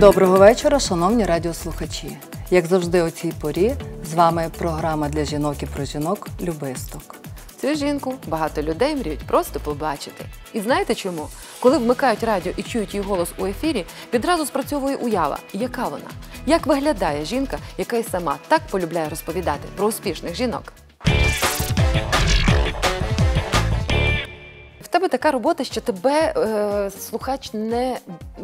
Доброго вечора, шановні радіослухачі. Як завжди, о цій порі з вами програма для жінок і про жінок Любисток. Цю жінку багато людей мріють просто побачити. І знаєте чому? Коли вмикають радіо і чують її голос у ефірі, відразу спрацьовує уява, яка вона, як виглядає жінка, яка й сама так полюбляє розповідати про успішних жінок. Тебе така робота, що тебе е, слухач не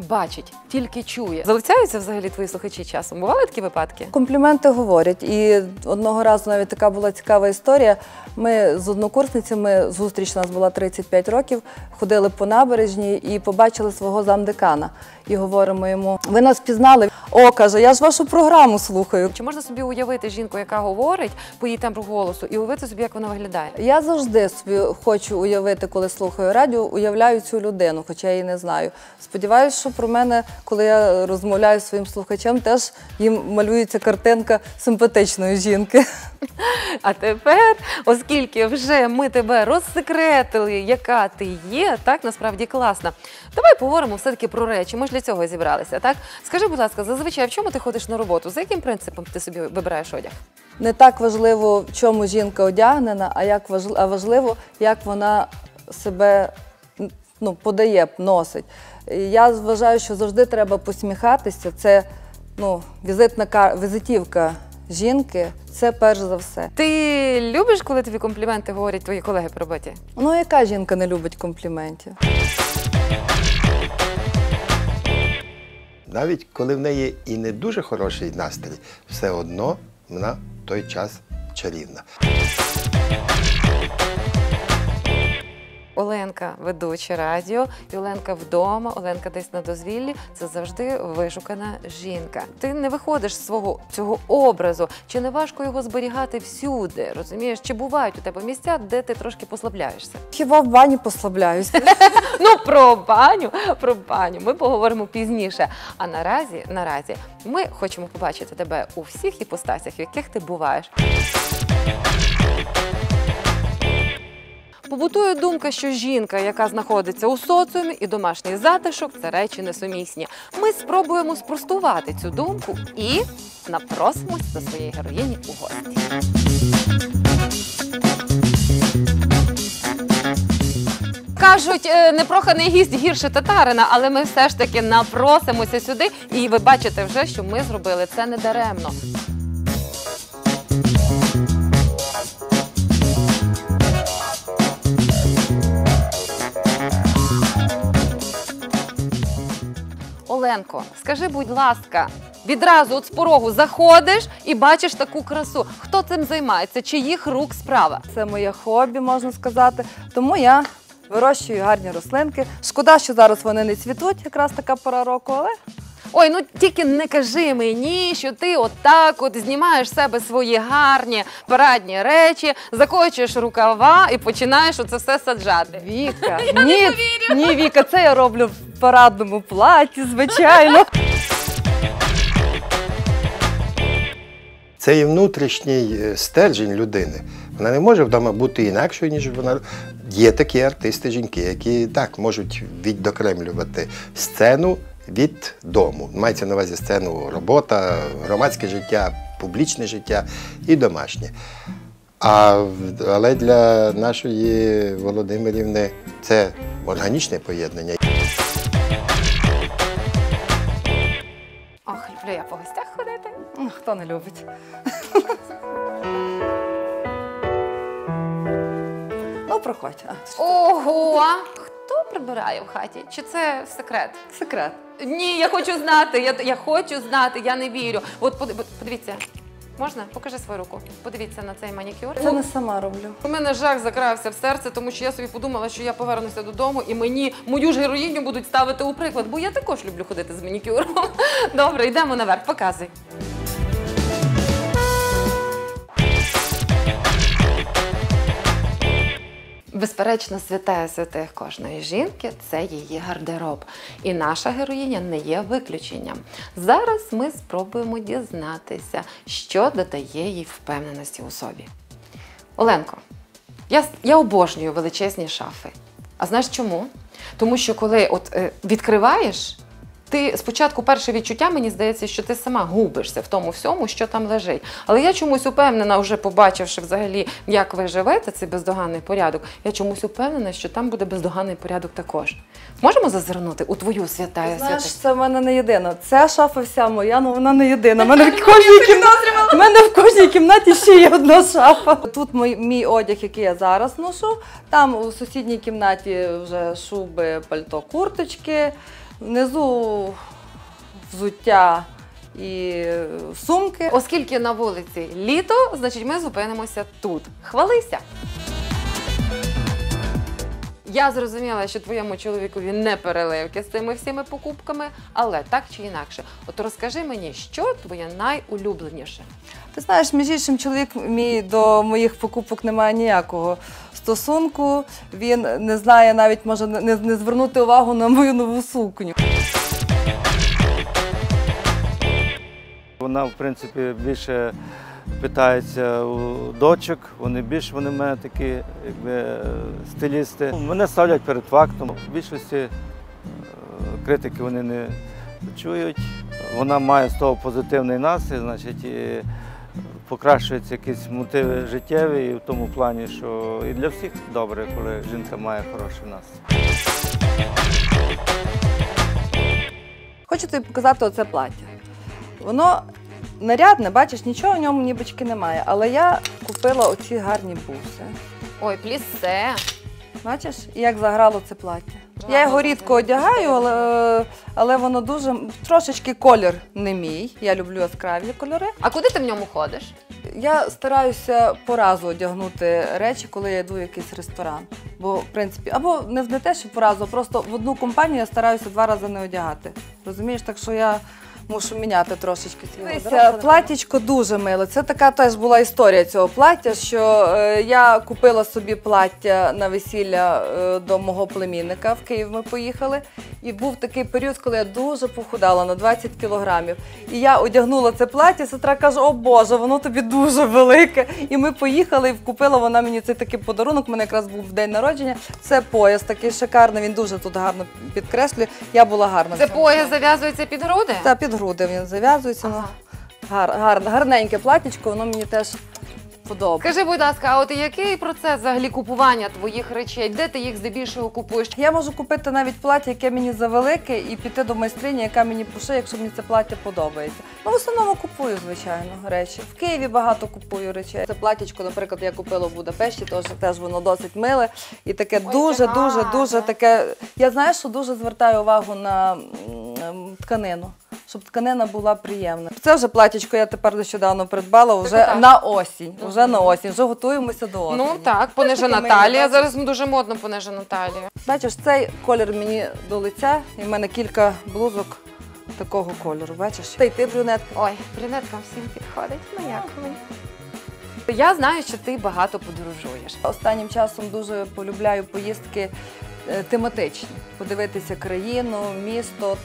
бачить, тільки чує. Залицяються взагалі твої слухачі часом. Бували такі випадки? Компліменти говорять. І одного разу навіть така була цікава історія. Ми з однокурсницями, зустріч у нас була 35 років, ходили по набережній і побачили свого замдекана. І говоримо йому: ви нас пізнали? О, каже, я ж вашу програму слухаю. Чи можна собі уявити жінку, яка говорить по її тембру голосу, і уявити собі, як вона виглядає? Я завжди собі хочу уявити, коли слухаю радіо, уявляю цю людину, хоча я її не знаю. Сподіваюся, що про мене, коли я розмовляю зі своїм слухачем, теж їм малюється картинка симпатичної жінки. А тепер, оскільки вже ми тебе розсекретили, яка ти є, так насправді класна. Давай поговоримо все-таки про речі. Ми ж для цього зібралися. Так скажи, будь ласка, зазвичай в чому ти ходиш на роботу? За яким принципом ти собі вибираєш одяг? Не так важливо, в чому жінка одягнена, а як важливо, як вона себе ну, подає, носить. Я вважаю, що завжди треба посміхатися. Це ну, візитна кар... візитівка жінки. Це перш за все. Ти любиш, коли тобі компліменти говорять твої колеги по роботі? Ну, яка жінка не любить компліментів? Навіть коли в неї і не дуже хороший настрій, все одно вона в той час чарівна. Оленка ведуча радіо, і Оленка вдома, Оленка десь на дозвіллі. Це завжди вишукана жінка. Ти не виходиш з свого цього образу, чи не важко його зберігати всюди? Розумієш, чи бувають у тебе місця, де ти трошки послабляєшся? Хіба в бані послабляюсь? Ну про баню, про баню ми поговоримо пізніше. А наразі, наразі, ми хочемо побачити тебе у всіх іпостасях, в яких ти буваєш. Побутує думка, що жінка, яка знаходиться у соціумі, і домашній затишок це речі несумісні. Ми спробуємо спростувати цю думку і напросимось до своєї героїні у гості. Кажуть, е, непроханий гість гірше татарина, але ми все ж таки напросимося сюди, і ви бачите вже, що ми зробили це недаремно. Оленко, скажи, будь ласка, відразу от з порогу заходиш і бачиш таку красу. Хто цим займається? Чиїх рук справа? Це моє хобі, можна сказати. Тому я вирощую гарні рослинки. Шкода, що зараз вони не цвітуть, якраз така пора року, але Ой, ну тільки не кажи мені, що ти отак от знімаєш з себе свої гарні парадні речі, закочуєш рукава і починаєш оце все саджати. Віка, ні, ні, Віка, це я роблю в парадному платі, звичайно. Це є внутрішній е, стержень людини. Вона не може вдома бути інакшою, ніж вона. Є такі артисти, жінки, які так можуть віддокремлювати сцену від дому. Мається на увазі сцену робота, громадське життя, публічне життя і домашнє. А, в- але для нашої Володимирівни це органічне поєднання. Ох, люблю я по гостях ходити. Хто не любить? Ну, проходь. Ого! Хто прибирає в хаті? Чи це секрет? секрет. Ні, я хочу знати. Я, я хочу знати, я не вірю. От подивіться. Можна? Покажи свою руку. Подивіться на цей манікюр. Це не сама роблю. У мене жах закрався в серце, тому що я собі подумала, що я повернуся додому і мені мою ж героїню будуть ставити у приклад, бо я також люблю ходити з манікюром. Добре, йдемо наверх, показуй. Безперечно, святая святих кожної жінки це її гардероб. І наша героїня не є виключенням. Зараз ми спробуємо дізнатися, що додає їй впевненості у собі. Оленко, я, я обожнюю величезні шафи. А знаєш чому? Тому що коли от, е, відкриваєш, Ти спочатку перше відчуття, мені здається, що ти сама губишся в тому всьому, що там лежить. Але я чомусь упевнена, вже побачивши взагалі, як ви живете, цей бездоганний порядок, я чомусь упевнена, що там буде бездоганний порядок також. Можемо зазирнути у твою святая Знаєш, святих? це в мене не єдина. Ця шафа вся моя, ну вона не єдина. У мене в кожній кімнаті, в мене в кожній кімнаті ще є одна шафа. Тут мій, мій одяг, який я зараз ношу. Там у сусідній кімнаті вже шуби, пальто, курточки. Внизу взуття і сумки. Оскільки на вулиці літо, значить ми зупинимося тут. Хвалися! Я зрозуміла, що твоєму чоловікові не переливки з цими всіми покупками, але так чи інакше. От розкажи мені, що твоє найулюбленіше? Ти знаєш, між іншим, чоловік мій до моїх покупок не має ніякого стосунку. Він не знає навіть може не, не звернути увагу на мою нову сукню. Вона, в принципі, більше питається у дочок, вони більш вони в мене такі якби, стилісти. Мене ставлять перед фактом. В більшості е, критики вони не чують. Вона має з того позитивний настрій, значить, і покращуються якісь мотиви життєві, і в тому плані, що і для всіх добре, коли жінка має хороший настрій. Хочу тобі показати оце плаття. Воно нарядне, бачиш, нічого в ньому нібочки немає. Але я купила оці гарні буси. Ой, плісе. Бачиш, як заграло це плаття. Я його рідко одягаю, але, але воно дуже трошечки колір не мій. Я люблю яскраві кольори. А куди ти в ньому ходиш? Я стараюся по разу одягнути речі, коли я йду в якийсь ресторан. Бо, в принципі, або не, не те, що по разу, а просто в одну компанію я стараюся два рази не одягати. Розумієш, так що я мушу міняти трошечки свій гардероб. Платтячко дуже миле. Це така теж була історія цього плаття, що е, я купила собі плаття на весілля е, до мого племінника в Київ. Ми поїхали. І був такий період, коли я дуже похудала на 20 кілограмів. І я одягнула це плаття, сестра каже: О Боже, воно тобі дуже велике. І ми поїхали, і купила вона мені цей такий подарунок. У мене якраз був день народження. Це пояс такий шикарний. Він дуже тут гарно підкреслює. Я була гарна. в Це цьому пояс зав'язується під груди? та під груди він зав'язується. Ага. Ну, гар, гар, гарненьке платічко, воно мені теж подобається. Скажи, будь ласка, а от який процес взагалі купування твоїх речей? Де ти їх здебільшого купуєш? Я можу купити навіть плаття, яке мені завелике, і піти до майстрині, яка мені пошиє, якщо мені це плаття подобається. Ну, в основному купую, звичайно, речі. В Києві багато купую речей. Це платтячко, наприклад, я купила в Будапешті, тож теж воно досить миле. І таке дуже-дуже-дуже таке. Я знаю, що дуже звертаю увагу на тканину. Щоб тканина була приємна. Це вже платічко я тепер нещодавно придбала вже так. на осінь. Вже на осінь. Вже готуємося до осені. Ну так, понижена талія. Зараз дуже модно понижена талія. Бачиш, цей колір мені до лиця, і в мене кілька блузок такого кольору. Бачиш? Та й ти брюнетка. Ой, брюнеткам всім підходить. Ну як мені? Я знаю, що ти багато подорожуєш. Останнім часом дуже полюбляю поїздки тематичні. Подивитися країну, місто.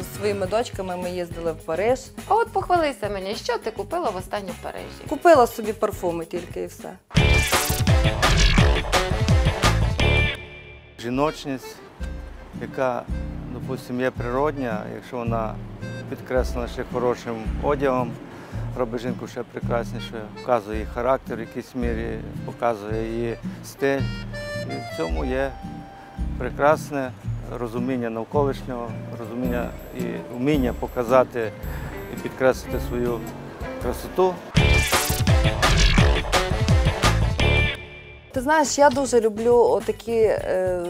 З своїми дочками ми їздили в Париж. А от похвалися мені, що ти купила в останнє в Парижі? Купила собі парфуми тільки і все. жіночність, яка, допустимо, є природня, якщо вона підкреслена ще хорошим одягом, робить жінку ще прекраснішою, вказує її характер в якійсь мірі, показує її стиль. І в цьому є прекрасне розуміння навколишнього, розуміння і вміння показати і підкреслити свою красоту. Ти знаєш, я дуже люблю такі е,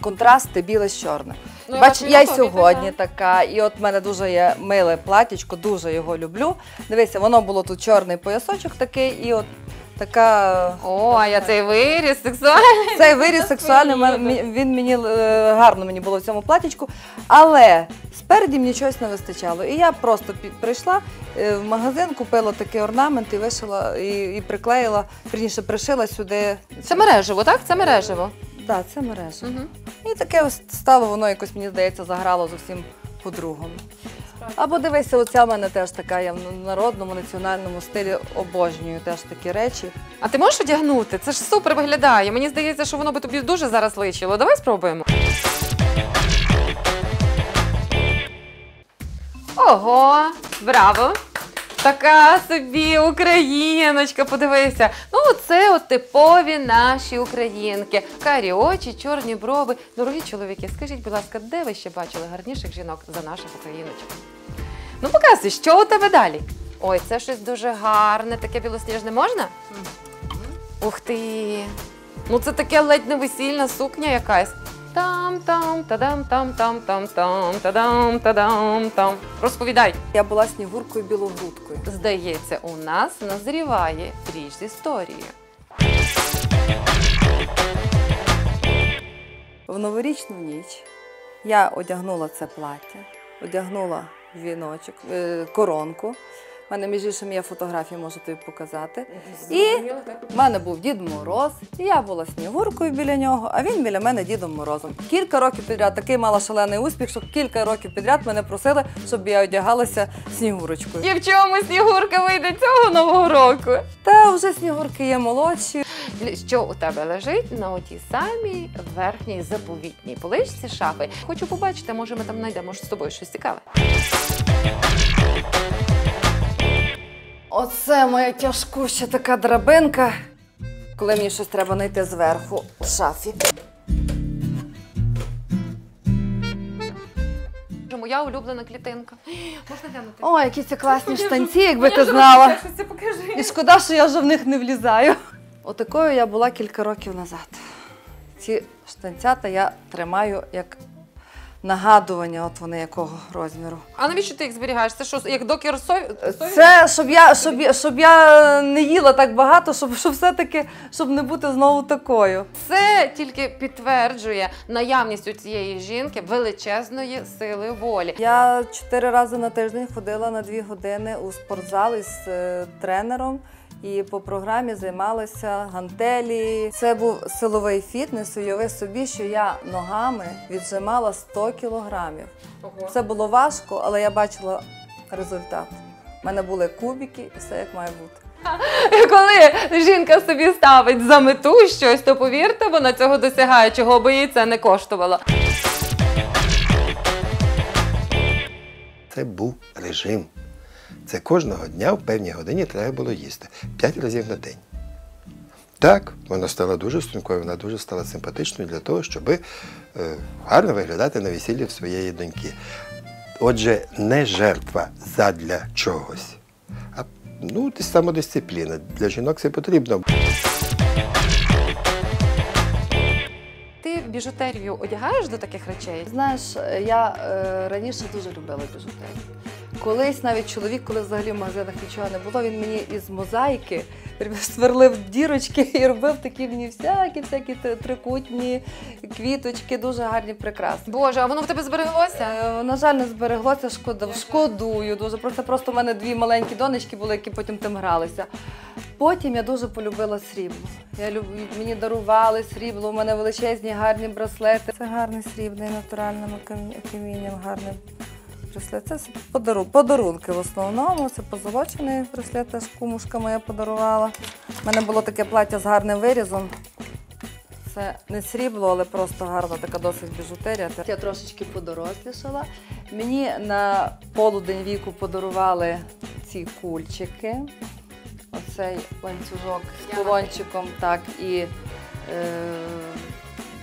контрасти біле з чорним. Ну, Бач, я й сьогодні така. така, і от в мене дуже є миле платічко, дуже його люблю. Дивися, воно було тут чорний поясочок такий, і от така. О, а я цей виріс сексуальний. Цей виріс сексуальний, він мені е, гарно мені було в цьому платічку, але спереді мені чогось не вистачало. І я просто пі- прийшла е, в магазин, купила такий орнамент і вишила, і, і приклеїла, вірніше, пришила сюди. Це мережево, так? Це мережево. Так, це мережа. І таке ось стало, воно якось, мені здається, заграло зовсім по-другому. Або дивися, оця в мене теж така, я в народному національному стилі обожнюю теж такі речі. А ти можеш одягнути? Це ж супер виглядає. Мені здається, що воно би тобі дуже зараз личило. Давай спробуємо. Ого, браво! Така собі україночка, подивися. Ну, це от типові наші українки. Карі очі, чорні брови. Дорогі чоловіки, скажіть, будь ласка, де ви ще бачили гарніших жінок за наших україночок? Ну, показуй, що у тебе далі? Ой, це щось дуже гарне, таке білосніжне можна? Ух ти! Ну це таке ледь не весільна сукня якась. Там там тадам там там там там тадам тадам там. Розповідай. Я була снігуркою білогрудкою. Здається, у нас назріває річ з історією. В новорічну ніч я одягнула це плаття, одягнула віночок, е, коронку. У мене, між іншим, є фотографії, можу тобі показати. І в мене був Дід Мороз, і я була снігуркою біля нього, а він біля мене Дідом Морозом. Кілька років підряд такий мала шалений успіх, що кілька років підряд мене просили, щоб я одягалася снігурочкою. І в чому снігурка вийде цього нового року? Та вже снігурки є молодші. Що у тебе лежить на отій самій верхній заповітній поличці шафи? Хочу побачити, може ми там знайдемо з тобою щось цікаве. Оце моя тяжкуща така драбинка, коли мені щось треба знайти зверху в шафі. Моя улюблена клітинка. Можна глянути? О, які це класні штанці, якби ти знала. І шкода, що я вже в них не влізаю. Отакою я була кілька років назад. Ці штанцята я тримаю як нагадування, от вони якого розміру. А навіщо ти їх зберігаєш? Це що, як докер сой? Це щоб я, щоб, я- щоб я не їла так багато, щоб, щоб все-таки щоб не бути знову такою. Це тільки підтверджує наявність у цієї жінки величезної сили волі. Я чотири рази на тиждень ходила на дві години у спортзал із е, тренером. І по програмі займалася гантелі. Це був силовий фітнес. Уяви собі, що я ногами віджимала 100 кілограмів. Це було важко, але я бачила результат. У мене були кубики і все як має бути. Коли жінка собі ставить за мету щось, то повірте, вона цього досягає, чого би їй це не коштувало. Це був режим. Це кожного дня в певній годині треба було їсти. П'ять разів на день. Так, вона стала дуже стрункою, вона дуже стала симпатичною для того, щоб е, гарно виглядати на весіллі в своєї доньки. Отже, не жертва задля чогось, а ну, самодисципліна. Для жінок це потрібно. Ти біжутерію одягаєш до таких речей? Знаєш, я е, раніше дуже любила біжутерію. Колись навіть чоловік, коли взагалі в магазинах нічого не було, він мені із мозаїки сверлив дірочки і робив такі мені всякі, всякі трикутні квіточки, дуже гарні прикраси. Боже, а воно в тебе збереглося? Е, На жаль, не збереглося, шкода, шкодую дуже. Просто просто в мене дві маленькі донечки були, які потім тим гралися. Потім я дуже полюбила срібло. Я люб... Мені дарували срібло, у мене величезні гарні браслети. Це гарний срібний натуральним камінням, гарний браслет. Це подару... подарунки в основному. Це позолочений браслет, теж кумушка моя подарувала. У мене було таке плаття з гарним вирізом. Це не срібло, але просто гарна така досить біжутерія. Я трошечки подорослішала. Мені на полудень віку подарували ці кульчики. Оцей ланцюжок з кулончиком, так, і е,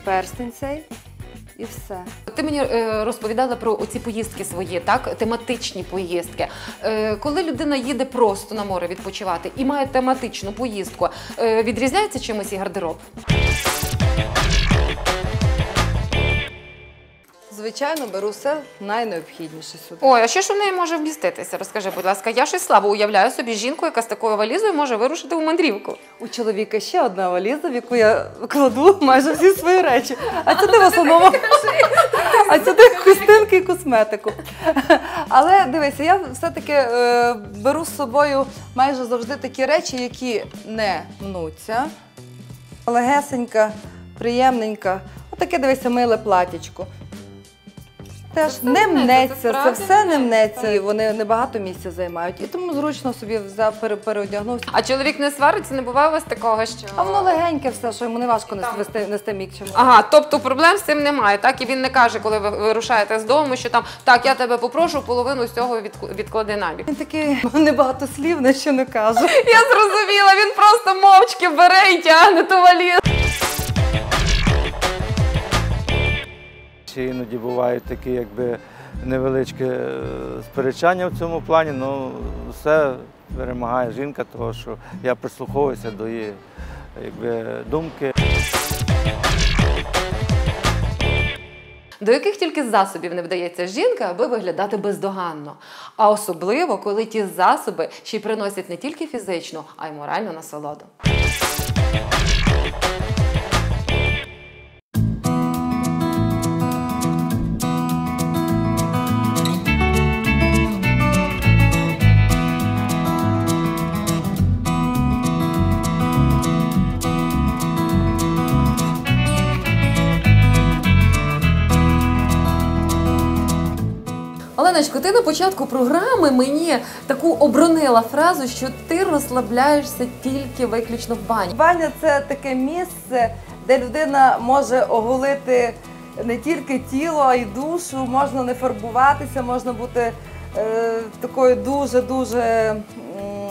перстень цей, і все. Ти мені е, розповідала про оці поїздки свої, так тематичні поїздки. Е, коли людина їде просто на море відпочивати і має тематичну поїздку, е, відрізняється чимось і гардероб? Звичайно, беру все найнеобхідніше сюди. Ой, а що ж у неї може вміститися? Розкажи, будь ласка, я щось слабо уявляю собі жінку, яка з такою валізою може вирушити у мандрівку. У чоловіка ще одна валіза, в яку я кладу майже всі свої речі. А сюди в основному а сюди хустинки і косметику. Але дивися, я все-таки е, беру з собою майже завжди такі речі, які не мнуться. Легесенька, приємненька. Отаке дивися, миле платічко. Теж не не мнеться, це все не не мнеться. І вони небагато місця займають. І тому зручно собі взяв, пере- переодягнувся. А чоловік не свариться, не буває у вас такого, що. А воно легеньке все, що йому не важко нести, нести, нести мікчимо. Ага, тобто проблем з цим немає, так? І він не каже, коли ви вирушаєте з дому, що там так, я тебе попрошу, половину з цього відк- відклади набік. Він такий небагато слів, на що не каже. Я зрозуміла, він просто мовчки бере і тягне ту валізу. Ще іноді бувають такі, якби невеличкі е, сперечання в цьому плані, але все перемагає жінка, тому що я прислуховуюся до її якби, думки. До яких тільки засобів не вдається жінка, аби виглядати бездоганно. А особливо, коли ті засоби ще й приносять не тільки фізичну, а й моральну насолоду. Оленочко, ти на початку програми мені таку оборонила фразу, що ти розслабляєшся тільки виключно в бані. Баня це таке місце, де людина може оголити не тільки тіло, а й душу. Можна не фарбуватися, можна бути е, такою дуже-дуже м,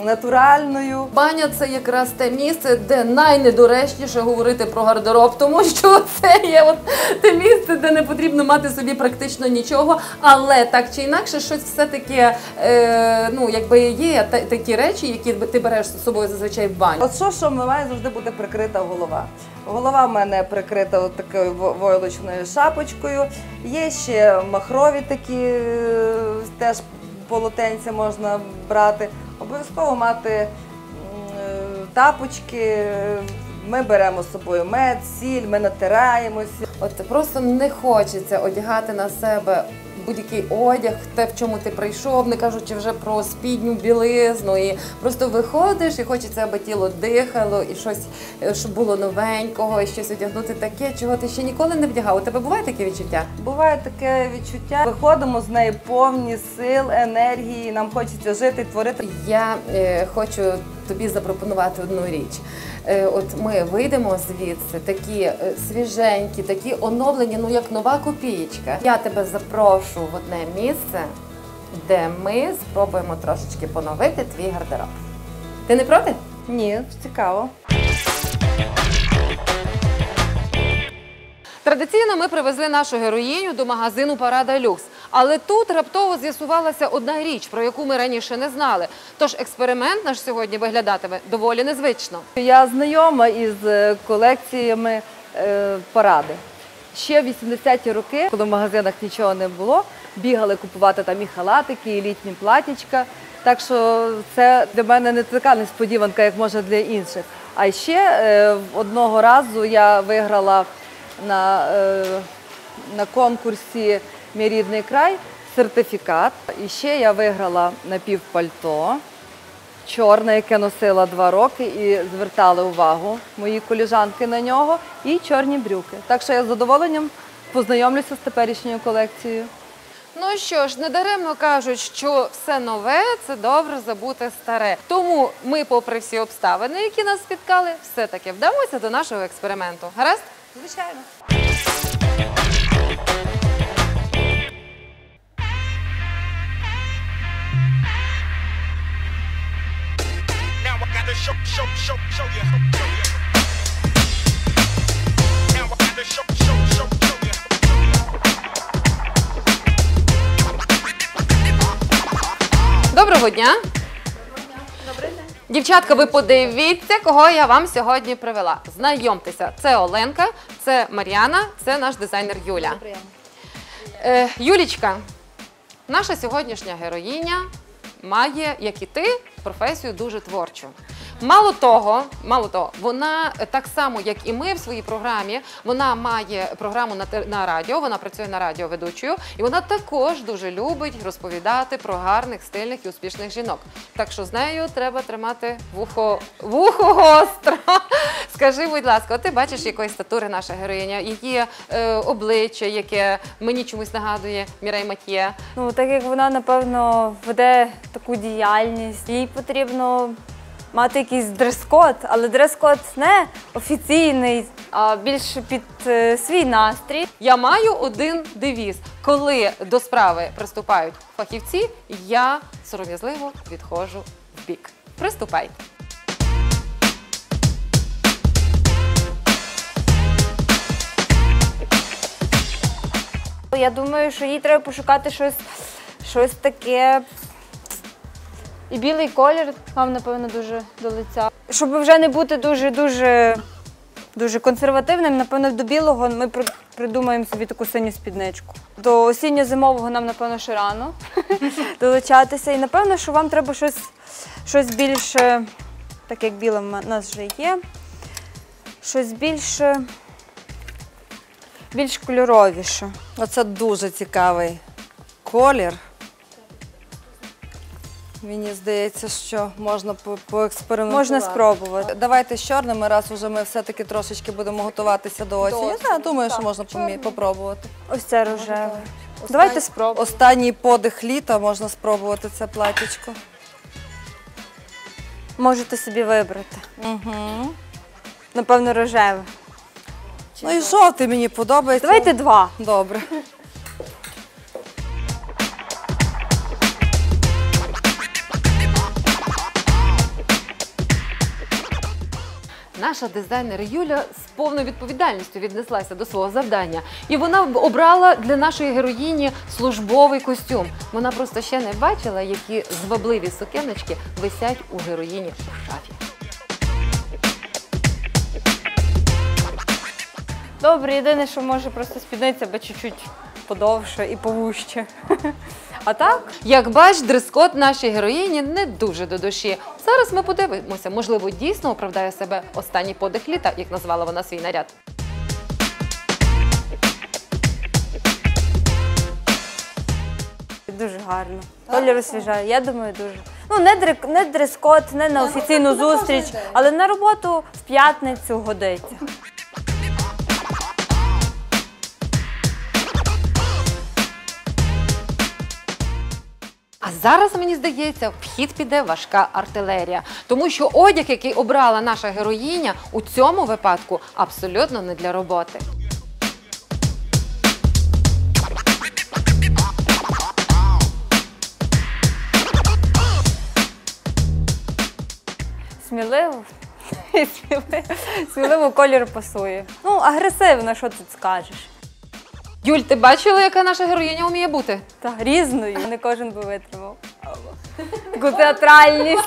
натуральною. Баня це якраз те місце, де найнедоречніше говорити про гардероб, тому що це є от те місце, де не потрібно мати собі практично нічого, але так чи інакше, щось все-таки е, ну, якби є та- такі речі, які ти береш з собою зазвичай в баню. От що, що має завжди бути прикрита голова. Голова в мене прикрита от такою войлочною шапочкою. Є ще махрові такі, е, теж полотенця можна брати. Обов'язково мати е, тапочки. Ми беремо з собою мед, сіль, ми натираємося. От просто не хочеться одягати на себе будь-який одяг, те, в чому ти прийшов, не кажучи вже про спідню білизну. І просто виходиш і хочеться, аби тіло дихало, і щось, е, щоб було новенького, і щось одягнути таке, чого ти ще ніколи не вдягав. У тебе буває таке відчуття? Буває таке відчуття. Виходимо з неї повні сил, енергії. Нам хочеться жити, творити. Я е, хочу тобі запропонувати одну річ. Е, от ми вийдемо звідси, такі е, свіженькі, такі оновлені, ну як нова копієчка. Я тебе запрошу в одне місце, де ми спробуємо трошечки поновити твій гардероб. Ти не проти? Ні, цікаво. Традиційно ми привезли нашу героїню до магазину Парада Люкс. Але тут раптово з'ясувалася одна річ, про яку ми раніше не знали. Тож експеримент наш сьогодні виглядатиме доволі незвично. Я знайома із е, колекціями е, поради. Ще в 80-ті роки, коли в магазинах нічого не було, бігали купувати там і халатики, і літні платічка. Так що це для мене не така несподіванка, як може для інших. А ще е, одного разу я виграла на, на конкурсі Мій рідний край сертифікат. І ще я виграла напівпальто чорне, яке носила два роки, і звертали увагу мої коліжанки на нього, і чорні брюки. Так що я з задоволенням познайомлюся з теперішньою колекцією. Ну що ж, недаремно кажуть, що все нове це добре забути старе. Тому ми, попри всі обставини, які нас спіткали, все-таки вдамося до нашого експерименту. Гаразд? Звичайно. Now I gotta show, show, show, show you. Now I gotta show, show, show, show you. Доброго дня. Дівчатка, ви подивіться, кого я вам сьогодні привела. Знайомтеся, це Оленка, це Мар'яна, це наш дизайнер Юля. Е, Юлічка, наша сьогоднішня героїня має, як і ти, професію дуже творчу. Мало того, мало того, вона так само, як і ми в своїй програмі, вона має програму на, на радіо, вона працює на радіо ведучою, і вона також дуже любить розповідати про гарних, стильних і успішних жінок. Так що з нею треба тримати вухо, вухо гостро. Скажи, будь ласка, ти бачиш якої статури наша героїня, її е, обличчя, яке мені чомусь нагадує Мірей Матьє. Ну, так як вона, напевно, веде таку діяльність, їй потрібно мати якийсь дрес-код, але дрес-код не офіційний, а більше під е, свій настрій. Я маю один девіз. Коли до справи приступають фахівці, я сором'язливо відходжу в бік. Приступайте. Я думаю, що їй треба пошукати щось, щось таке. І білий колір вам, напевно, дуже до лиця. Щоб вже не бути дуже дуже консервативним, напевно, до білого ми придумаємо собі таку синю спідничку. До осінньо-зимового нам, напевно, ще рано долучатися. І напевно, що вам треба щось, щось більше, так як біле в нас вже є, щось більше, більш кольоровіше. Оце дуже цікавий колір. Мені здається, що можна по- поекспериментувати. Можна спробувати. Давайте з чорними, раз уже ми все-таки трошечки будемо готуватися до осені. осені, Я думаю, що так, можна помі- попробувати. Ось це рожеве. Давайте спробуємо. Останній подих літа можна спробувати це платічко. Можете собі вибрати. Угу. Напевно, рожеве. Ну і жовтий мені подобається. Давайте два. Добре. Наша дизайнер Юля з повною відповідальністю віднеслася до свого завдання, і вона обрала для нашої героїні службовий костюм. Вона просто ще не бачила, які звабливі сукеночки висять у героїні у шафі. Добре, єдине, що може просто спідниця, бо чуть-чуть подовше і повужче. А так? Як бач, дрес-код нашій героїні не дуже до душі. Зараз ми подивимося, можливо, дійсно оправдає себе останній подих літа, як назвала вона свій наряд. Дуже гарно. Колір освіжає, я думаю, дуже. Ну, не, дрек- не дрес-код, не на офіційну зустріч, але на роботу в п'ятницю годиться. А зараз мені здається, в хід піде важка артилерія, тому що одяг, який обрала наша героїня, у цьому випадку абсолютно не для роботи. Сміливо. Сміливо, сміливо колір пасує. Ну, агресивно, що тут скажеш. Юль, ти бачила, яка наша героїня вміє бути? Та різною, не кожен би витримав. Таку театральність.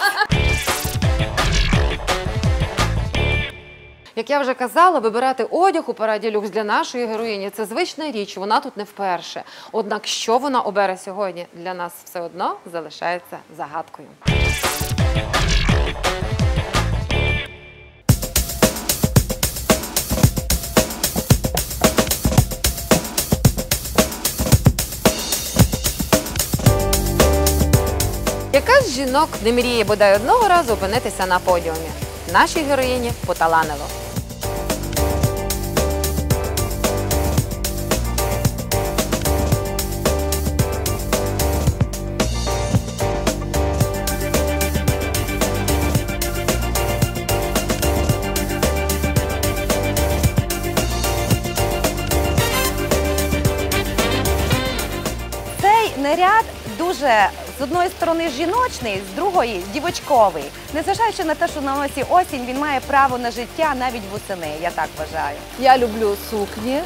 Як я вже казала, вибирати одяг у параді люкс для нашої героїні це звична річ, вона тут не вперше. Однак, що вона обере сьогодні, для нас все одно залишається загадкою. З жінок не мріє бодай одного разу опинитися на подіумі? Нашій героїні поталанило. Цей наряд дуже з одної сторони жіночний, з другої дівочковий. Незважаючи на те, що на носі осінь, він має право на життя навіть восени, я так вважаю. Я люблю сукні, е,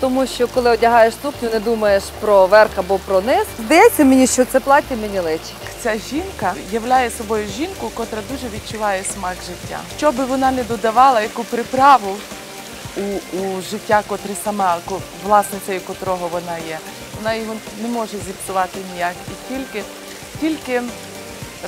тому що коли одягаєш сукню, не думаєш про верх або про низ. Здається мені, що це плаття мені личить. Ця жінка являє собою жінку, котра дуже відчуває смак життя. Що би вона не додавала, яку приправу у, у життя, котре сама ко- власницею котрого вона є, вона його не може зіпсувати ніяк. І тільки, тільки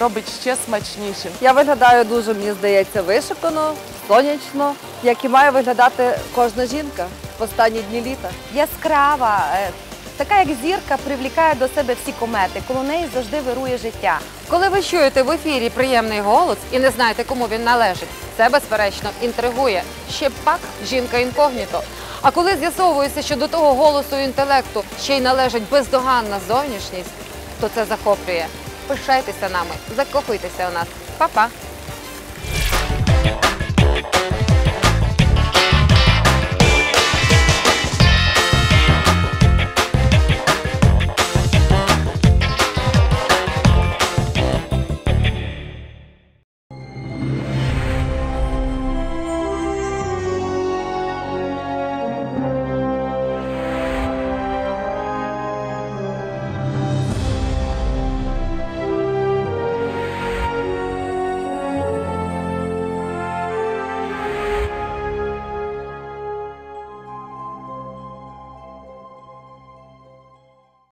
робить ще смачнішим. Я виглядаю дуже, мені здається, вишукано, сонячно, як і має виглядати кожна жінка в останні дні літа. Яскрава, е, така як зірка, привлікає до себе всі комети. Коло неї завжди вирує життя. Коли ви чуєте в ефірі приємний голос і не знаєте, кому він належить, це безперечно інтригує. Ще пак жінка інкогніто. А коли з'ясовується, що до того голосу інтелекту ще й належить бездоганна зовнішність, то це захоплює. Пишайтеся нами, закохуйтеся у нас. Па-па!